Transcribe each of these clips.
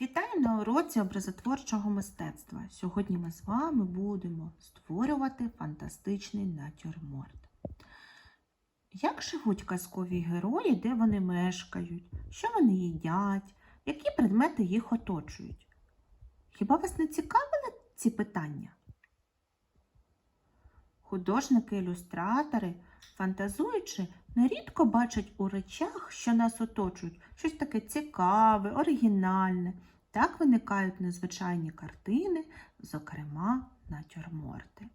Вітаю на уроці образотворчого мистецтва. Сьогодні ми з вами будемо створювати фантастичний натюрморт. Як живуть казкові герої, де вони мешкають, що вони їдять, які предмети їх оточують? Хіба вас не цікавили ці питання? Художники-ілюстратори, фантазуючи, нерідко бачать у речах, що нас оточують, щось таке цікаве, оригінальне. Так виникають незвичайні картини, зокрема натюрморти.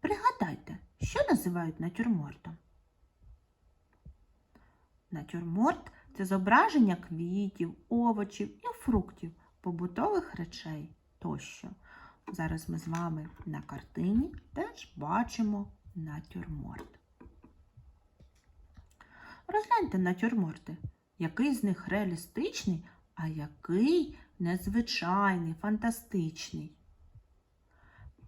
Пригадайте, що називають натюрмортом? Натюрморт це зображення квітів, овочів і фруктів, побутових речей тощо. Зараз ми з вами на картині теж бачимо натюрморт. Розгляньте натюрморти, який з них реалістичний, а який незвичайний, фантастичний.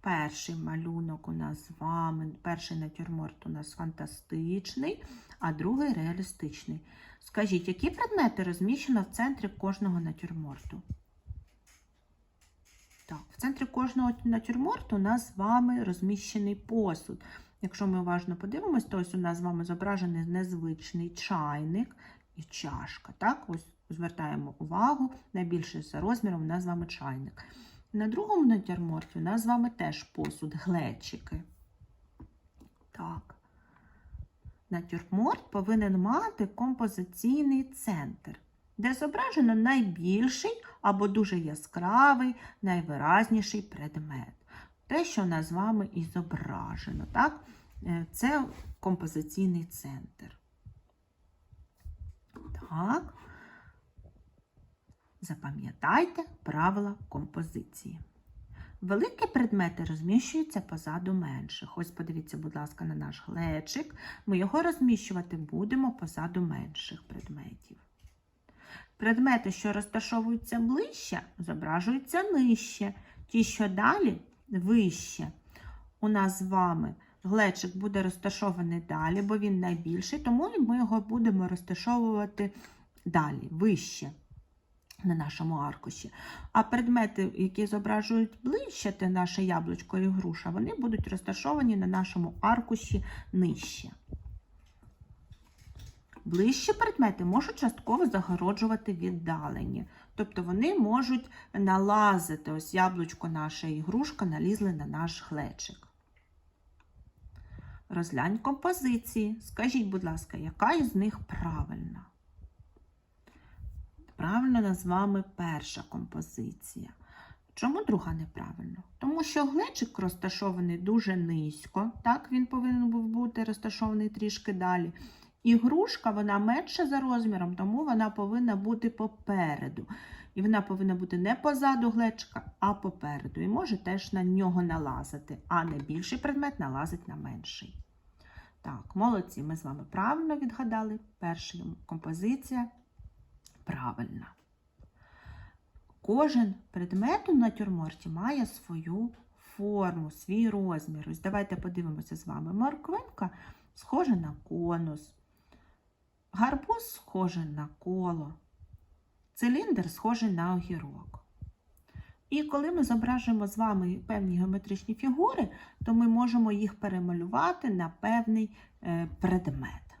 Перший малюнок у нас з вами, перший натюрморт у нас фантастичний, а другий реалістичний. Скажіть, які предмети розміщено в центрі кожного натюрморту? Так, в центрі кожного натюрморту у нас з вами розміщений посуд. Якщо ми уважно подивимось, то ось у нас з вами зображений незвичний чайник і чашка. Так, ось звертаємо увагу, найбільший за розміром у нас з вами чайник. На другому натюрморті у нас з вами теж посуд, глечики. Так. Натюрморт повинен мати композиційний центр, де зображено найбільший або дуже яскравий, найвиразніший предмет. Те, що у нас з вами і зображено. Так? Е, Це композиційний центр. Так. Запам'ятайте правила композиції. Великі предмети розміщуються позаду менших. Ось подивіться, будь ласка, на наш глечик. Ми його розміщувати будемо позаду менших предметів. Предмети, що розташовуються ближче, зображуються нижче. Ті, що далі вище. У нас з вами глечик буде розташований далі, бо він найбільший, тому ми його будемо розташовувати далі, вище на нашому аркуші. А предмети, які зображують ближче, те наше яблучко і груша, вони будуть розташовані на нашому аркуші нижче. Ближчі предмети можуть частково загороджувати віддалені. Тобто вони можуть налазити, ось яблучко наша ігрушка налізли на наш глечик. Розглянь композиції. Скажіть, будь ласка, яка із них правильна? Правильно назвами перша композиція. Чому друга неправильно? Тому що глечик розташований дуже низько, так він повинен був бути розташований трішки далі. І грушка вона менша за розміром, тому вона повинна бути попереду. І вона повинна бути не позаду глечика, а попереду. І може теж на нього налазити, а не більший предмет налазить на менший. Так, молодці, ми з вами правильно відгадали. Перша композиція правильна. Кожен предмет у натюрморті має свою форму, свій розмір. Ось давайте подивимося з вами. Морквинка схожа на конус. Гарбуз схожий на коло, циліндр схожий на огірок. І коли ми зображуємо з вами певні геометричні фігури, то ми можемо їх перемалювати на певний е, предмет.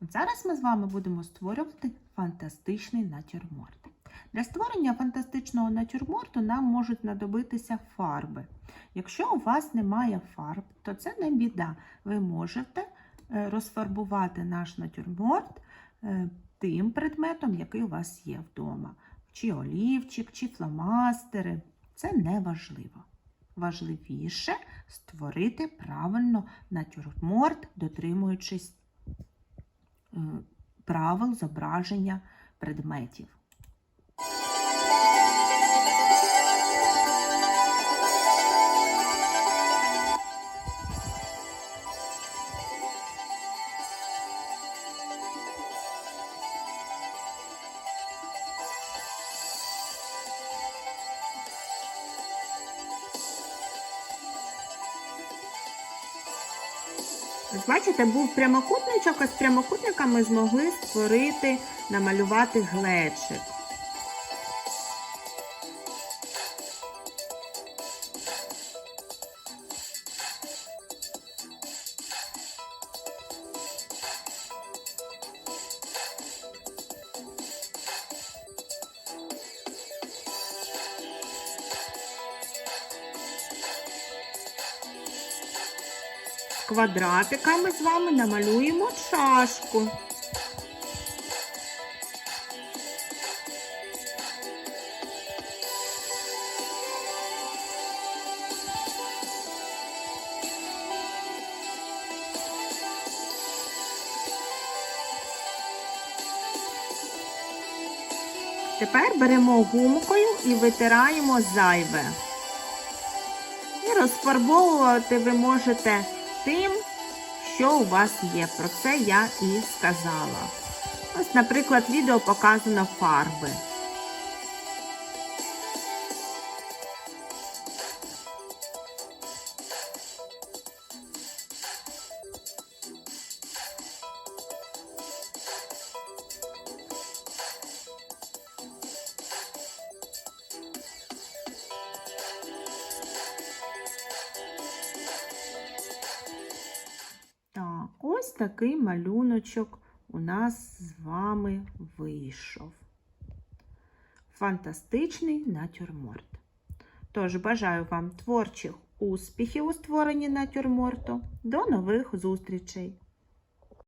От зараз ми з вами будемо створювати фантастичний натюрморт. Для створення фантастичного натюрморту нам можуть знадобитися фарби. Якщо у вас немає фарб, то це не біда. Ви можете розфарбувати наш натюрморт е, тим предметом, який у вас є вдома. Чи олівчик, чи фломастери. Це не важливо. Важливіше створити правильно натюрморт, дотримуючись е, правил зображення предметів. Бачите, був прямокутничок, а з прямокутника ми змогли створити, намалювати глечик. Квадратиками з вами намалюємо чашку. Тепер беремо гумкою і витираємо зайве. І розфарбовувати ви можете тим, що у вас є. Про це я і сказала. Ось, наприклад, відео показано фарби. Такий малюночок у нас з вами вийшов. Фантастичний натюрморт. Тож бажаю вам творчих успіхів у створенні натюрморту. До нових зустрічей!